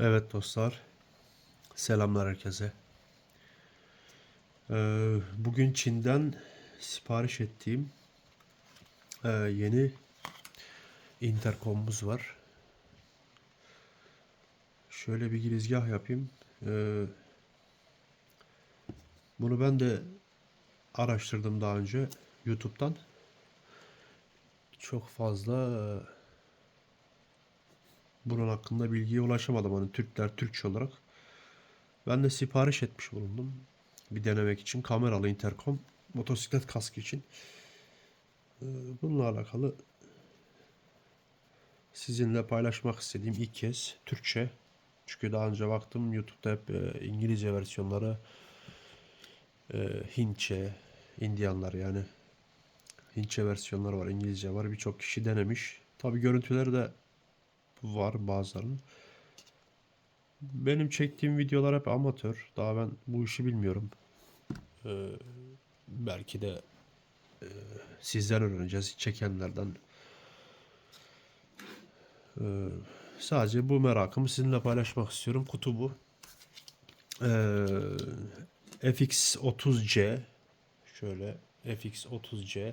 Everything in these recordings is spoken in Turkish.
Evet dostlar. Selamlar herkese. Ee, bugün Çin'den sipariş ettiğim e, yeni interkomumuz var. Şöyle bir girizgah yapayım. Ee, bunu ben de araştırdım daha önce YouTube'dan. Çok fazla e, bunun hakkında bilgiye ulaşamadım. Hani Türkler Türkçe olarak. Ben de sipariş etmiş bulundum. Bir denemek için kameralı interkom motosiklet kaskı için. Ee, Bununla alakalı sizinle paylaşmak istediğim ilk kez Türkçe. Çünkü daha önce baktım YouTube'da hep e, İngilizce versiyonları e, Hintçe, Indiyanlar yani Hintçe versiyonları var, İngilizce var. Birçok kişi denemiş. Tabi görüntüleri de var bazılarının. Benim çektiğim videolar hep amatör. Daha ben bu işi bilmiyorum. Ee, belki de e, sizden öğreneceğiz, çekenlerden. Ee, sadece bu merakımı sizinle paylaşmak istiyorum. Kutu bu. Ee, FX30C şöyle FX30C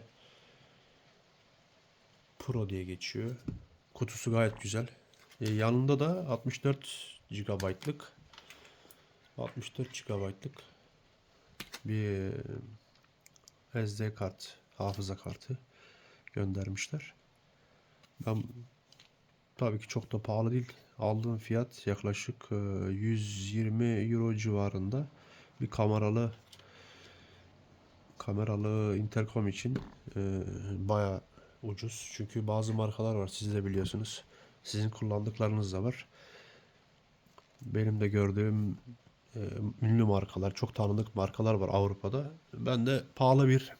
Pro diye geçiyor. Kutusu gayet güzel. Ee, yanında da 64 GB'lık 64 GB'lık bir e, SD kart, hafıza kartı göndermişler. Ben tabii ki çok da pahalı değil. Aldığım fiyat yaklaşık e, 120 euro civarında bir kameralı kameralı interkom için e, baya ucuz. Çünkü bazı markalar var siz de biliyorsunuz. Sizin kullandıklarınız da var. Benim de gördüğüm e, ünlü markalar, çok tanıdık markalar var Avrupa'da. Ben de pahalı bir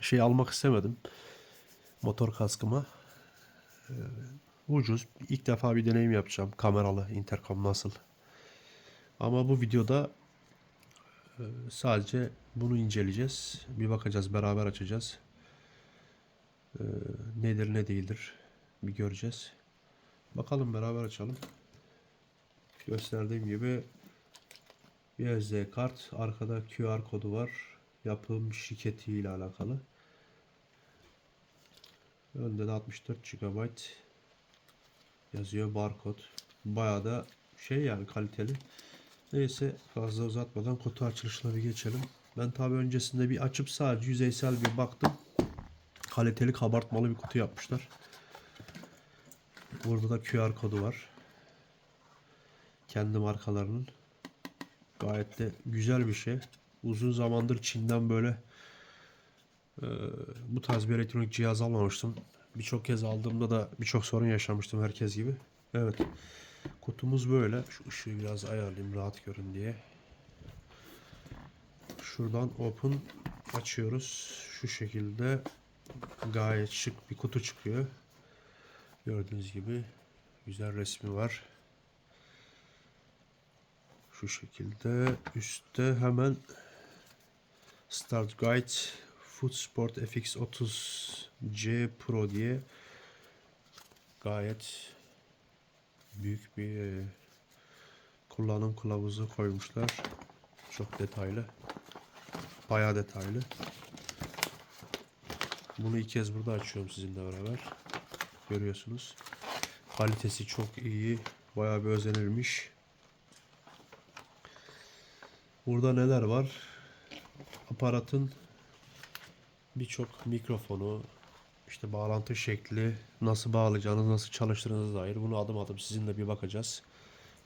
şey almak istemedim. Motor kaskıma. E, ucuz. İlk defa bir deneyim yapacağım. Kameralı interkom nasıl. Ama bu videoda e, sadece bunu inceleyeceğiz. Bir bakacağız, beraber açacağız. E, nedir ne değildir bir göreceğiz. Bakalım beraber açalım. Gösterdiğim gibi bir SD kart. Arkada QR kodu var. Yapım şirketi ile alakalı. Önde de 64 GB yazıyor barkod. Bayağı da şey yani kaliteli. Neyse fazla uzatmadan kutu açılışına bir geçelim. Ben tabi öncesinde bir açıp sadece yüzeysel bir baktım. Kaliteli kabartmalı bir kutu yapmışlar. Burada da QR kodu var. Kendi markalarının. Gayet de güzel bir şey. Uzun zamandır Çin'den böyle e, bu tarz bir elektronik cihaz almamıştım. Birçok kez aldığımda da birçok sorun yaşamıştım herkes gibi. Evet. Kutumuz böyle. Şu ışığı biraz ayarlayayım rahat görün diye. Şuradan open açıyoruz. Şu şekilde gayet şık bir kutu çıkıyor. Gördüğünüz gibi güzel resmi var. Şu şekilde üstte hemen Start Guide Food Sport FX30C Pro diye gayet büyük bir e, kullanım kılavuzu koymuşlar. Çok detaylı. Bayağı detaylı. Bunu ilk kez burada açıyorum sizinle beraber. Görüyorsunuz. Kalitesi çok iyi. Bayağı bir özenilmiş. Burada neler var? Aparatın birçok mikrofonu, işte bağlantı şekli, nasıl bağlayacağınız, nasıl çalıştığınıza dair bunu adım adım sizinle bir bakacağız.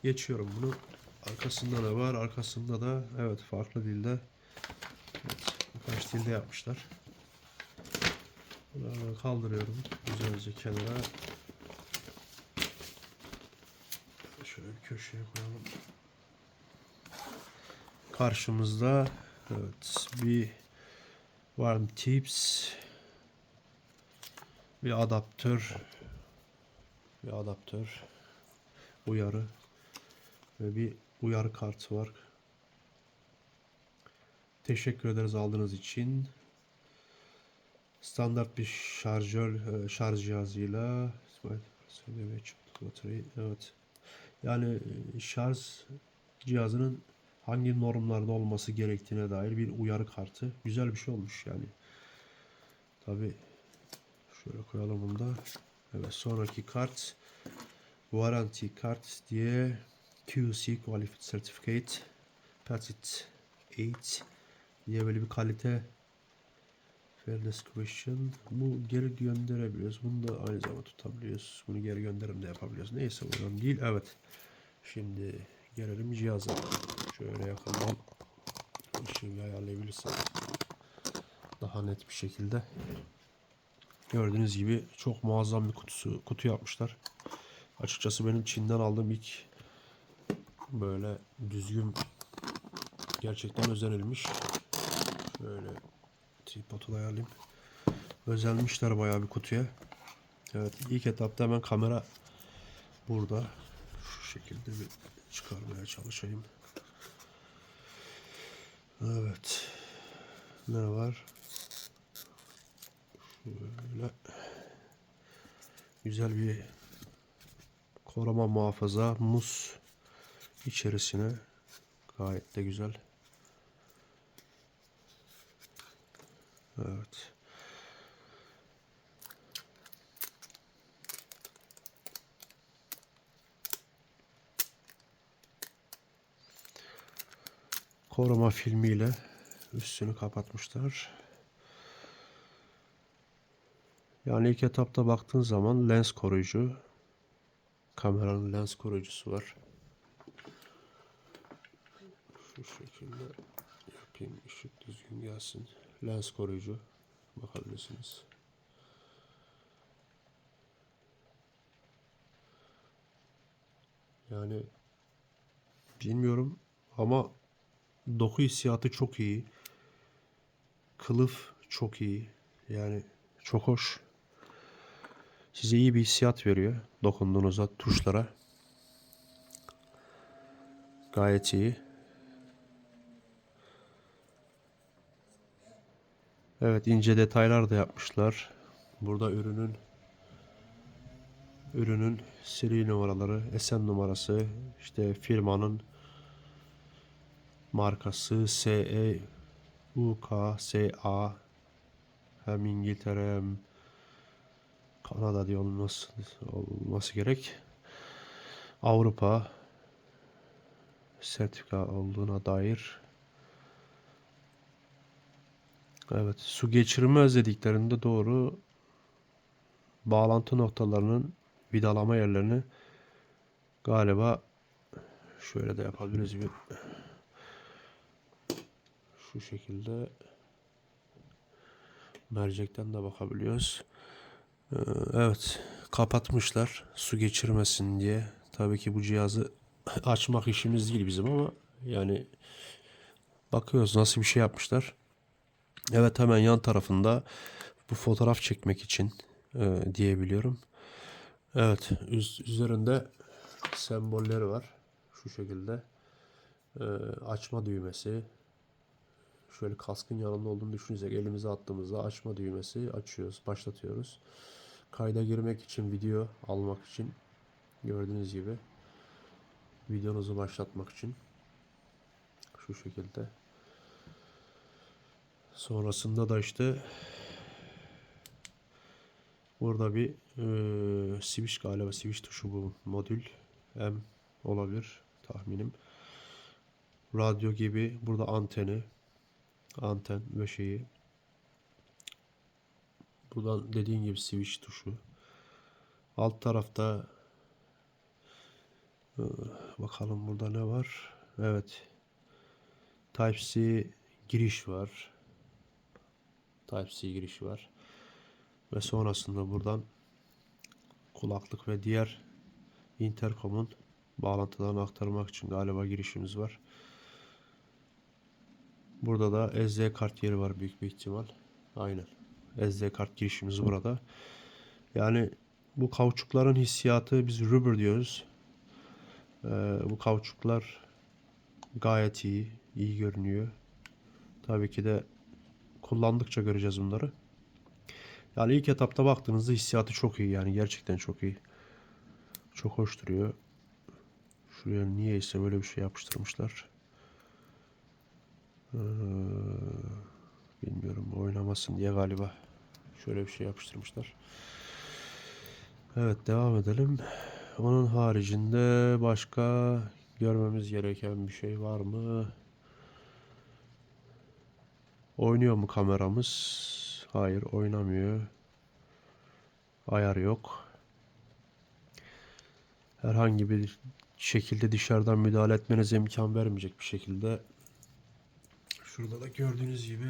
Geçiyorum bunu. Arkasında ne var? Arkasında da evet farklı dilde evet, birkaç dilde yapmışlar. Bunu kaldırıyorum güzelce kenara. Şöyle bir köşeye koyalım. Karşımızda evet bir warm tips bir adaptör bir adaptör uyarı ve bir uyarı kartı var. Teşekkür ederiz aldığınız için. Standart bir şarjör e, şarj cihazıyla evet Yani e, şarj cihazının hangi normlarda olması gerektiğine dair bir uyarı kartı. Güzel bir şey olmuş yani. Tabi şöyle koyalım bunu da. Evet sonraki kart Warranty kart diye QC Qualified Certificate Patent 8 diye böyle bir kalite Fairness Question. Bu geri gönderebiliyoruz. Bunu da aynı zamanda tutabiliyoruz. Bunu geri gönderim de yapabiliyoruz. Neyse bu önemli değil. Evet. Şimdi gelelim cihaza. Şöyle yakından ışığı ayarlayabilirsem daha net bir şekilde. Gördüğünüz gibi çok muazzam bir kutusu kutu yapmışlar. Açıkçası benim Çin'den aldığım ilk böyle düzgün gerçekten özenilmiş. Şöyle tripodu ayarlayayım. Özenmişler bayağı bir kutuya. Evet ilk etapta hemen kamera burada. Şu şekilde bir çıkarmaya çalışayım. Evet. Ne var? Şöyle güzel bir koruma muhafaza muz içerisine gayet de güzel. Evet. Koruma filmiyle üstünü kapatmışlar. Yani ilk etapta baktığın zaman lens koruyucu, kameranın lens koruyucusu var. Şu şekilde yapayım ışık düzgün gelsin. Lens koruyucu bakabilirsiniz. Yani bilmiyorum ama doku hissiyatı çok iyi. Kılıf çok iyi. Yani çok hoş. Size iyi bir hissiyat veriyor dokunduğunuzda tuşlara. Gayet iyi. Evet ince detaylar da yapmışlar. Burada ürünün ürünün seri numaraları, SN numarası, işte firmanın markası SE UK SA hem İngiltere hem Kanada diye olması, olması gerek. Avrupa sertifika olduğuna dair Evet, su geçirmez dediklerinde doğru bağlantı noktalarının vidalama yerlerini galiba şöyle de yapabiliriz bir şu şekilde mercekten de bakabiliyoruz. Ee, Evet, kapatmışlar su geçirmesin diye. Tabii ki bu cihazı açmak işimiz değil bizim ama yani bakıyoruz nasıl bir şey yapmışlar. Evet hemen yan tarafında bu fotoğraf çekmek için e, diyebiliyorum. Evet üz- üzerinde sembolleri var. Şu şekilde E, açma düğmesi. Şöyle kaskın yanında olduğunu düşünürsek elimize attığımızda açma düğmesi açıyoruz, başlatıyoruz. Kayda girmek için, video almak için gördüğünüz gibi videonuzu başlatmak için şu şekilde. Sonrasında da işte burada bir e, switch galiba switch tuşu bu modül. M olabilir tahminim. Radyo gibi burada anteni anten ve şeyi. Buradan dediğin gibi switch tuşu. Alt tarafta e, bakalım burada ne var? Evet. Type-C giriş var Type-C girişi var. Ve sonrasında buradan kulaklık ve diğer intercom'un bağlantılarını aktarmak için galiba girişimiz var. Burada da SD kart yeri var büyük bir ihtimal. Aynen. SD kart girişimiz burada. Yani bu kauçukların hissiyatı biz rubber diyoruz. Ee, bu kauçuklar gayet iyi, iyi görünüyor. Tabii ki de kullandıkça göreceğiz bunları. Yani ilk etapta baktığınızda hissiyatı çok iyi yani gerçekten çok iyi. Çok hoş duruyor. Şuraya niyeyse böyle bir şey yapıştırmışlar. Ee, bilmiyorum oynamasın diye galiba şöyle bir şey yapıştırmışlar. Evet devam edelim. Onun haricinde başka görmemiz gereken bir şey var mı? Oynuyor mu kameramız? Hayır oynamıyor. Ayar yok. Herhangi bir şekilde dışarıdan müdahale etmenize imkan vermeyecek bir şekilde. Şurada da gördüğünüz gibi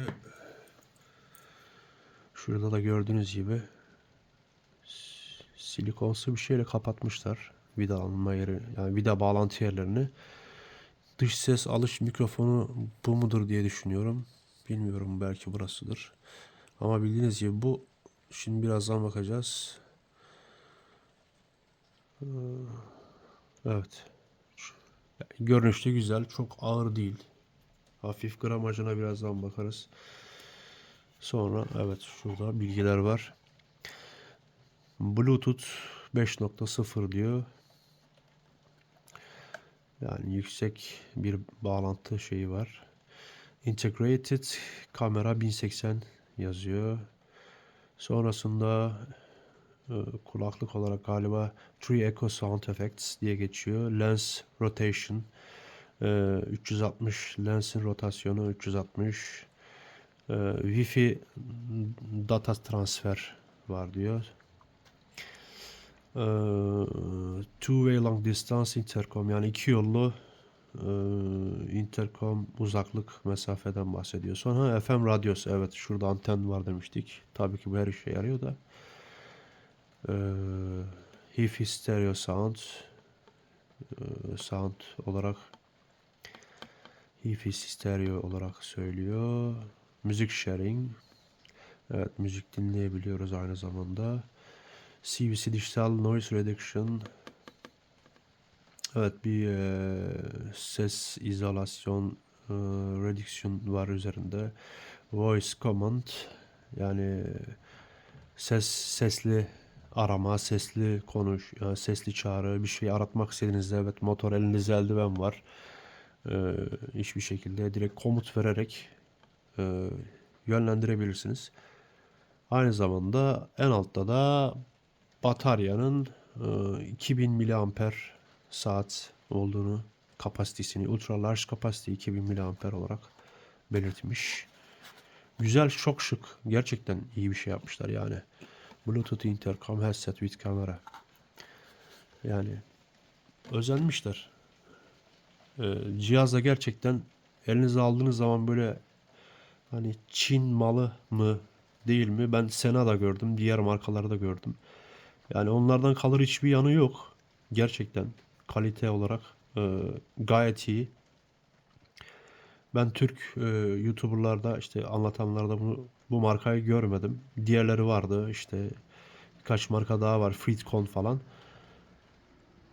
Şurada da gördüğünüz gibi silikonsu bir şeyle kapatmışlar vidalanma yeri yani vida bağlantı yerlerini. Dış ses alış mikrofonu bu mudur diye düşünüyorum. Bilmiyorum belki burasıdır. Ama bildiğiniz gibi bu şimdi birazdan bakacağız. Ee, Evet. Görünüşte güzel. Çok ağır değil. Hafif gramajına birazdan bakarız. Sonra evet şurada bilgiler var. Bluetooth 5.0 diyor. Yani yüksek bir bağlantı şeyi var. Integrated kamera 1080 yazıyor. Sonrasında e, kulaklık olarak galiba Tree Echo Sound Effects diye geçiyor. Lens Rotation e, 360 lensin rotasyonu 360 e, Wi-Fi data transfer var diyor. E, Two-way long distance intercom yani iki yollu e, intercom uzaklık mesafeden bahsediyor. Sonra FM radyosu evet şurada anten var demiştik. Tabii ki bu her işe yarıyor da. E, Hi-Fi stereo sound e, sound olarak Hi-Fi stereo olarak söylüyor. Müzik sharing. Evet müzik dinleyebiliyoruz aynı zamanda. CVC Digital Noise Reduction. Evet bir e, ses izolasyon e, reduction var üzerinde. Voice command yani ses sesli arama, sesli konuş, e, sesli çağrı, bir şey aratmak istediğinizde evet motor elinizde eldiven var. E, hiçbir şekilde direkt komut vererek e, yönlendirebilirsiniz. Aynı zamanda en altta da bataryanın e, 2000 miliamper saat olduğunu kapasitesini ultra large kapasite 2000 miliamper olarak belirtmiş. Güzel, çok şık. Gerçekten iyi bir şey yapmışlar yani. Bluetooth intercom headset with kamera. Yani özenmişler. Ee, cihazda gerçekten elinize aldığınız zaman böyle hani Çin malı mı değil mi? Ben Sena'da gördüm. Diğer markalarda gördüm. Yani onlardan kalır hiçbir yanı yok. Gerçekten kalite olarak e, gayet iyi. Ben Türk e, YouTuber'larda işte anlatanlarda bunu bu markayı görmedim. Diğerleri vardı işte birkaç marka daha var. Freetcon falan.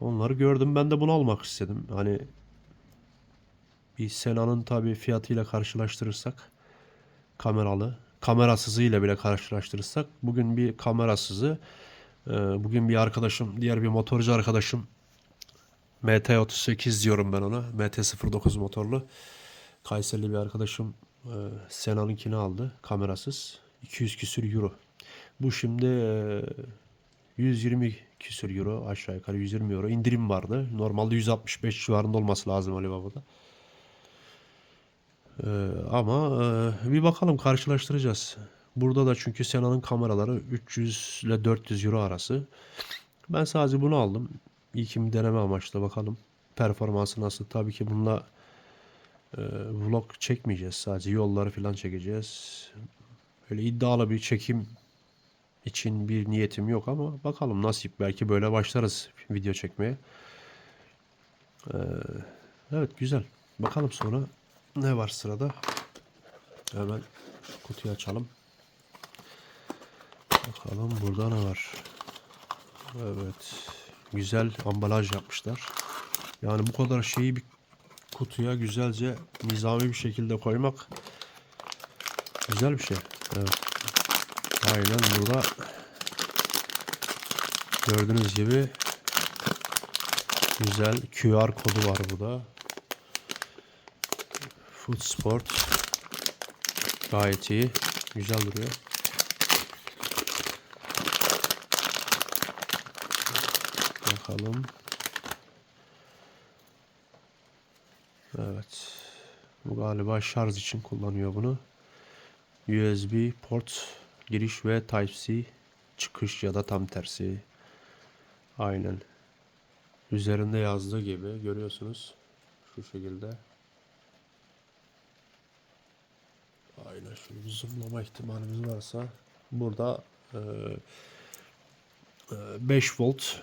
Onları gördüm. Ben de bunu almak istedim. Hani bir Sena'nın tabii fiyatıyla karşılaştırırsak kameralı, kamerasızıyla bile karşılaştırırsak bugün bir kamerasızı e, bugün bir arkadaşım, diğer bir motorcu arkadaşım MT38 diyorum ben ona. MT09 motorlu. Kayserili bir arkadaşım e, Sena'nınkini aldı kamerasız. 200 küsür euro. Bu şimdi e, 120 küsür euro aşağı yukarı 120 euro indirim vardı. Normalde 165 civarında olması lazım Alibaba'da. E, ama e, bir bakalım karşılaştıracağız. Burada da çünkü Sena'nın kameraları 300 ile 400 euro arası. Ben sadece bunu aldım. İlk bir deneme amaçlı bakalım. Performansı nasıl? Tabii ki bununla e, vlog çekmeyeceğiz. Sadece yolları falan çekeceğiz. Öyle iddialı bir çekim için bir niyetim yok ama bakalım nasip. Belki böyle başlarız video çekmeye. Ee, evet güzel. Bakalım sonra ne var sırada. Hemen kutuyu açalım. Bakalım burada ne var. Evet. Güzel ambalaj yapmışlar. Yani bu kadar şeyi bir kutuya güzelce nizami bir şekilde koymak güzel bir şey. Evet. Aynen burada gördüğünüz gibi Güzel QR kodu var burada. Food Sport. Gayet iyi. Güzel duruyor. Bakalım. Evet. Bu galiba şarj için kullanıyor bunu. USB port giriş ve Type-C çıkış ya da tam tersi. Aynen. Üzerinde yazdığı gibi görüyorsunuz. Şu şekilde. Aynen şöyle bir zoomlama ihtimalimiz varsa burada e, e, 5 volt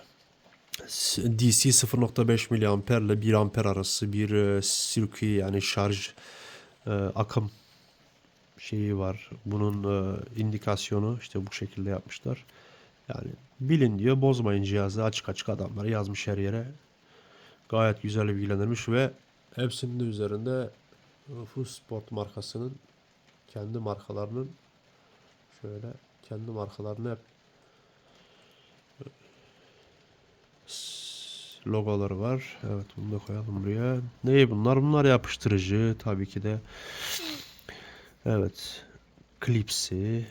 DC 0.5 miliamper ile 1 amper arası bir e, circuit yani şarj e, akım şeyi var. Bunun e, indikasyonu işte bu şekilde yapmışlar. Yani bilin diyor bozmayın cihazı açık açık adamlar yazmış her yere. Gayet güzel bilgilendirmiş ve hepsinin de üzerinde e, Full Sport markasının kendi markalarının şöyle kendi markalarını hep e, s- logoları var. Evet bunu da koyalım buraya. Ne bunlar? Bunlar yapıştırıcı tabii ki de. Evet. Klipsi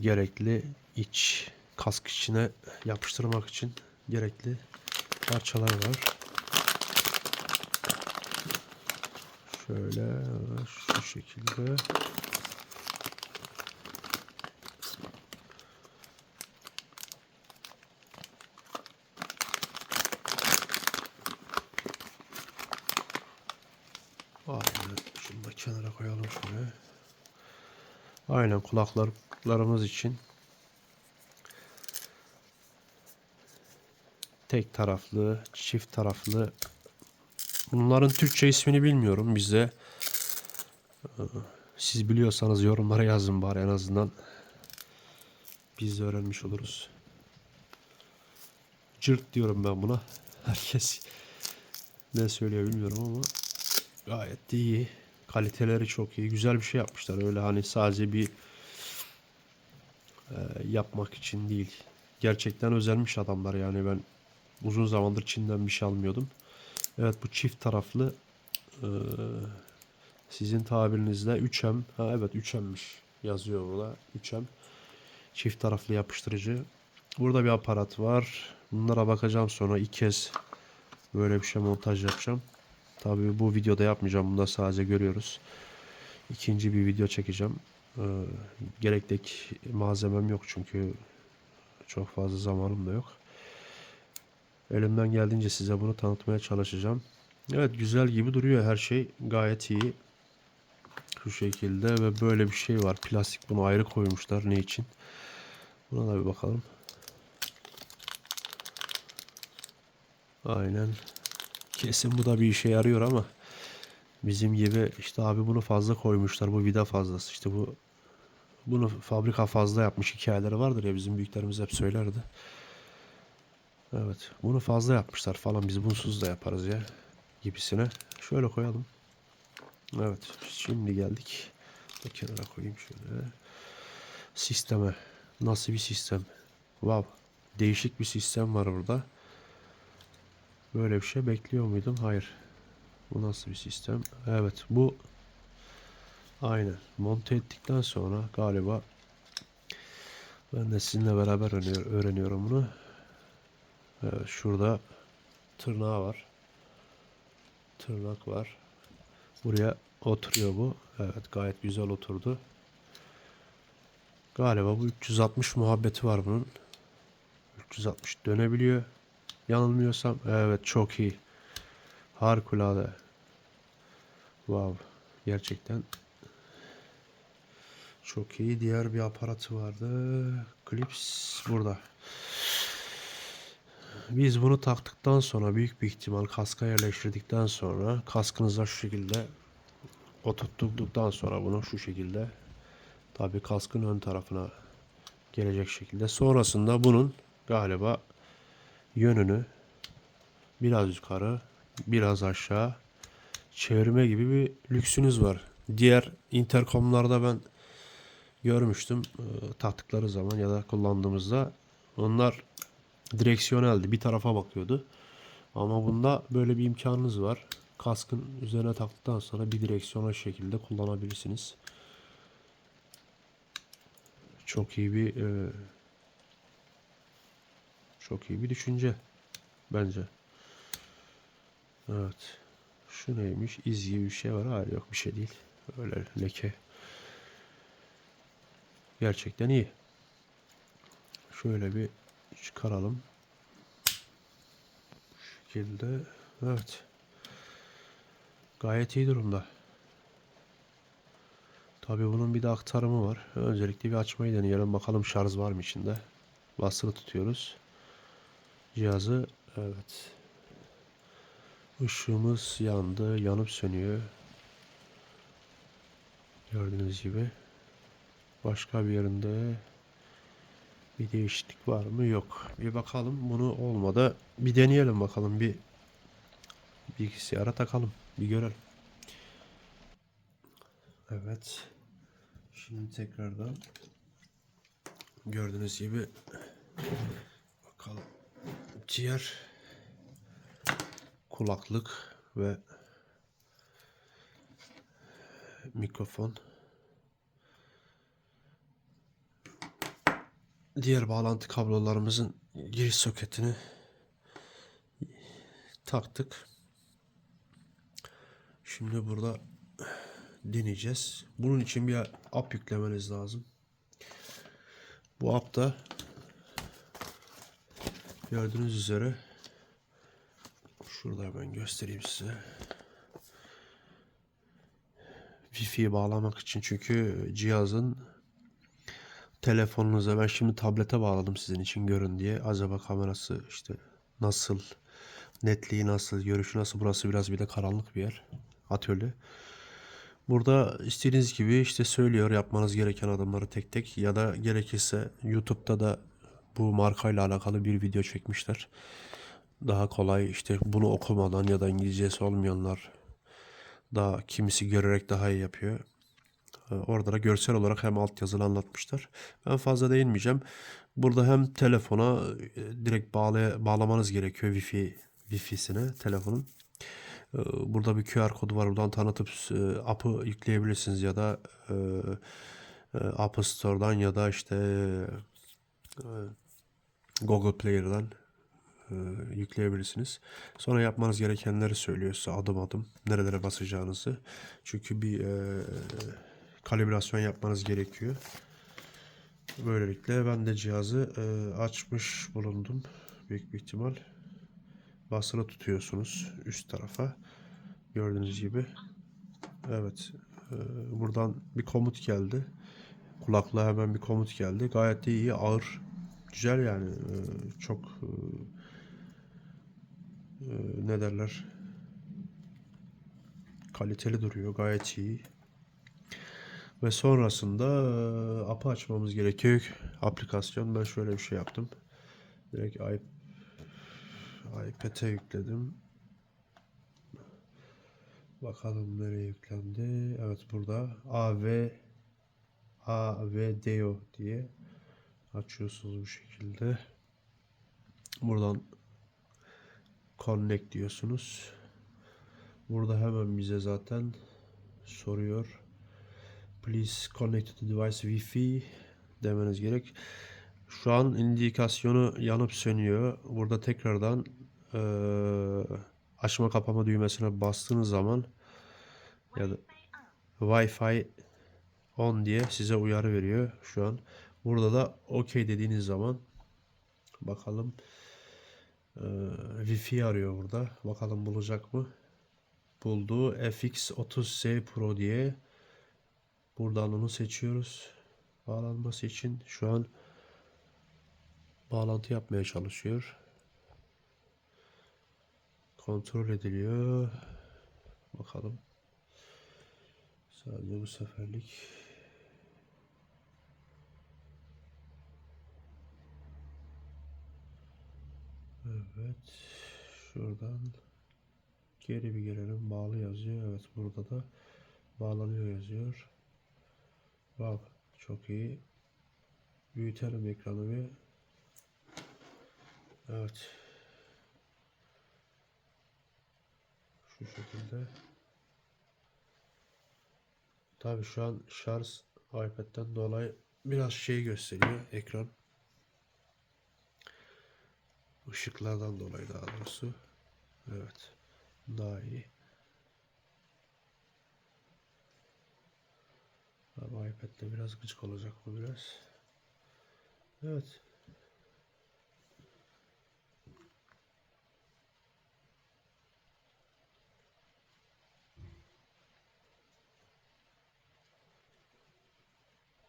gerekli iç kask içine yapıştırmak için gerekli parçalar var. Şöyle şu şekilde. Aynen. Şunu da kenara koyalım şöyle. Aynen kulaklarımız için tek taraflı, çift taraflı. Bunların Türkçe ismini bilmiyorum bize. Ee, Siz biliyorsanız yorumlara yazın bari en azından. Biz de öğrenmiş oluruz. Cırt diyorum ben buna. Herkes ne söylüyor bilmiyorum ama gayet iyi. Kaliteleri çok iyi. Güzel bir şey yapmışlar. Öyle hani sadece bir e, yapmak için değil. Gerçekten özelmiş adamlar yani ben uzun zamandır Çin'den bir şey almıyordum. Evet bu çift taraflı e, sizin tabirinizle 3M. Ha evet 3M'miş yazıyor burada. 3M çift taraflı yapıştırıcı. Burada bir aparat var. Bunlara bakacağım sonra ilk kez böyle bir şey montaj yapacağım. Tabii bu videoda yapmayacağım. Bunda sadece görüyoruz. İkinci bir video çekeceğim. Ee, gerekli malzemem yok çünkü çok fazla zamanım da yok. Elimden geldiğince size bunu tanıtmaya çalışacağım. Evet güzel gibi duruyor her şey. Gayet iyi. Şu şekilde ve böyle bir şey var. Plastik bunu ayrı koymuşlar. Ne için? Buna da bir bakalım. Aynen. Kesin bu da bir işe yarıyor ama bizim gibi işte abi bunu fazla koymuşlar. Bu vida fazlası. İşte bu bunu fabrika fazla yapmış hikayeleri vardır ya bizim büyüklerimiz hep söylerdi. Evet. Bunu fazla yapmışlar falan. Biz bunsuz da yaparız ya. Gibisine. Şöyle koyalım. Evet. Şimdi geldik. Bir kenara koyayım şöyle. Sisteme. Nasıl bir sistem? Wow. Değişik bir sistem var burada. Böyle bir şey bekliyor muydum? Hayır. Bu nasıl bir sistem? Evet. Bu aynen. Monte ettikten sonra galiba ben de sizinle beraber öğreniyor- öğreniyorum bunu. Evet, şurada tırnağı var. Tırnak var. Buraya oturuyor bu. Evet gayet güzel oturdu. Galiba bu 360 muhabbeti var bunun. 360 dönebiliyor. Yanılmıyorsam evet çok iyi. Harikulade. Wow. Gerçekten çok iyi. Diğer bir aparatı vardı. Clips burada. Biz bunu taktıktan sonra büyük bir ihtimal kaska yerleştirdikten sonra kaskınıza şu şekilde oturttuktan sonra bunu şu şekilde tabi kaskın ön tarafına gelecek şekilde sonrasında bunun galiba yönünü biraz yukarı biraz aşağı çevirme gibi bir lüksünüz var. Diğer interkomlarda ben görmüştüm e, taktıkları zaman ya da kullandığımızda onlar direksiyoneldi. Bir tarafa bakıyordu. Ama bunda böyle bir imkanınız var. Kaskın üzerine taktıktan sonra bir direksiyona şekilde kullanabilirsiniz. Çok iyi bir e, çok iyi bir düşünce bence. Evet. Şu neymiş? İz gibi bir şey var. Hayır yok bir şey değil. Öyle leke. Gerçekten iyi. Şöyle bir çıkaralım. Şu şekilde. Evet. Gayet iyi durumda. Tabii bunun bir de aktarımı var. Öncelikle bir açmayı deneyelim. Bakalım şarj var mı içinde. Basılı tutuyoruz. Cihazı evet. Işığımız yandı. Yanıp sönüyor. Gördüğünüz gibi. Başka bir yerinde bir değişiklik var mı? Yok. Bir bakalım. Bunu olmadı. Bir deneyelim bakalım. Bir bilgisayara takalım. Bir görelim. Evet. Şimdi tekrardan gördüğünüz gibi bakalım. Ciğer kulaklık ve mikrofon diğer bağlantı kablolarımızın giriş soketini taktık. Şimdi burada deneyeceğiz. Bunun için bir app yüklemeniz lazım. Bu app da gördüğünüz üzere şurada ben göstereyim size. Wi-Fi'ye bağlamak için çünkü cihazın telefonunuza ben şimdi tablete bağladım sizin için görün diye. Acaba kamerası işte nasıl, netliği nasıl, görüşü nasıl. Burası biraz bir de karanlık bir yer. Atölye. Burada istediğiniz gibi işte söylüyor yapmanız gereken adımları tek tek ya da gerekirse YouTube'da da bu markayla alakalı bir video çekmişler. Daha kolay işte bunu okumadan ya da İngilizcesi olmayanlar daha kimisi görerek daha iyi yapıyor. Ee, Orada da görsel olarak hem altyazılı anlatmışlar. Ben fazla değinmeyeceğim. Burada hem telefona e, direkt bağlay bağlamanız gerekiyor Wi-Fi Wi-Fi'sine telefonun. Ee, Burada bir QR kodu var. Buradan tanıtıp e, app'ı yükleyebilirsiniz ya da e, App Store'dan ya da işte Google Player'dan e, yükleyebilirsiniz. Sonra yapmanız gerekenleri söylüyor size adım adım nerelere basacağınızı. Çünkü bir e, kalibrasyon yapmanız gerekiyor. Böylelikle ben de cihazı e, açmış bulundum. Büyük bir ihtimal basılı tutuyorsunuz üst tarafa. Gördüğünüz gibi. Evet. e, buradan bir komut geldi. Kulaklığa hemen bir komut geldi. Gayet de iyi, ağır. Güzel yani. E, çok e, e, ne derler? Kaliteli duruyor. Gayet iyi. Ve sonrasında app'ı açmamız gerekiyor. Aplikasyon. Ben şöyle bir şey yaptım. Direkt iP iPad'e yükledim. Bakalım nereye yüklendi. Evet burada AV AVDO diye açıyorsunuz bu şekilde. Buradan connect diyorsunuz. Burada hemen bize zaten soruyor. Please connect to device Wi-Fi demeniz gerek. Şu an indikasyonu yanıp sönüyor. Burada tekrardan eee, açma kapama düğmesine bastığınız zaman ya da Wi-Fi on diye size uyarı veriyor şu an. Burada da OK dediğiniz zaman bakalım eee Wi-Fi arıyor burada. Bakalım bulacak mı? Buldu. FX30S Pro diye. Buradan onu seçiyoruz. Bağlanması için şu an bağlantı yapmaya çalışıyor. Kontrol ediliyor. Bakalım. Sadece bu seferlik. Evet. Şuradan geri bir gelelim. Bağlı yazıyor. Evet burada da bağlanıyor yazıyor. Bak çok iyi. Büyütelim ekranı bir. Evet. Şu şekilde. Tabii şu an şarj iPad'den dolayı biraz şey gösteriyor ekran. Işıklardan dolayı daha doğrusu. Evet. Daha iyi. Ama iPad'de biraz gıcık olacak bu biraz. Evet.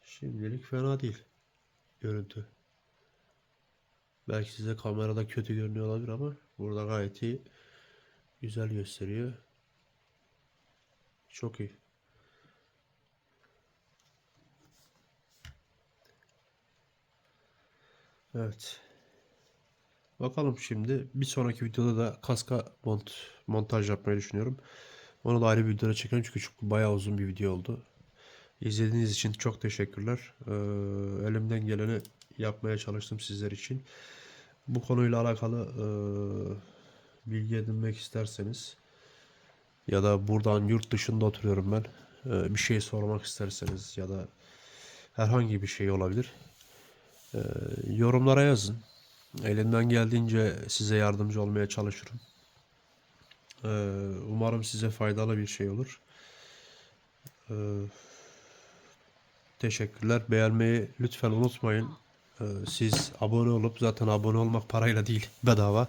Şimdilik fena değil. Görüntü. Belki size kamerada kötü görünüyor olabilir ama burada gayet iyi. Güzel gösteriyor. Çok iyi. Evet. Bakalım şimdi bir sonraki videoda da kaska mont montaj yapmayı düşünüyorum. Onu da ayrı bir videoda çekelim çünkü çok bayağı uzun bir video oldu. İzlediğiniz için çok teşekkürler. Ee, elimden geleni yapmaya çalıştım sizler için. Bu konuyla alakalı e, bilgi edinmek isterseniz ya da buradan yurt dışında oturuyorum ben. Ee, bir şey sormak isterseniz ya da herhangi bir şey olabilir. Ee, yorumlara yazın. Elimden geldiğince size yardımcı olmaya çalışırım. Ee, umarım size faydalı bir şey olur. Ee, teşekkürler. Beğenmeyi lütfen unutmayın. Ee, siz abone olup zaten abone olmak parayla değil bedava.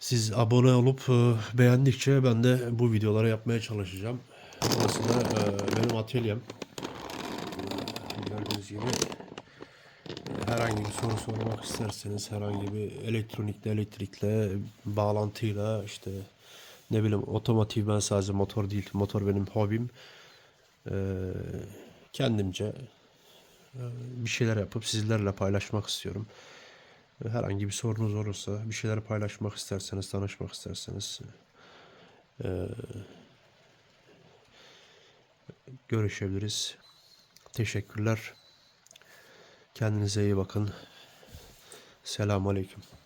Siz abone olup e, beğendikçe ben de bu videoları yapmaya çalışacağım. Burası da e, benim atölyem. Gördüğünüz gibi herhangi bir soru sormak isterseniz herhangi bir elektronikle elektrikle bağlantıyla işte ne bileyim otomotiv ben sadece motor değil motor benim hobim Ee, kendimce e, bir şeyler yapıp sizlerle paylaşmak istiyorum. Herhangi bir sorunuz olursa bir şeyler paylaşmak isterseniz tanışmak isterseniz e, görüşebiliriz. Teşekkürler. Kendinize iyi bakın. Selamun Aleyküm.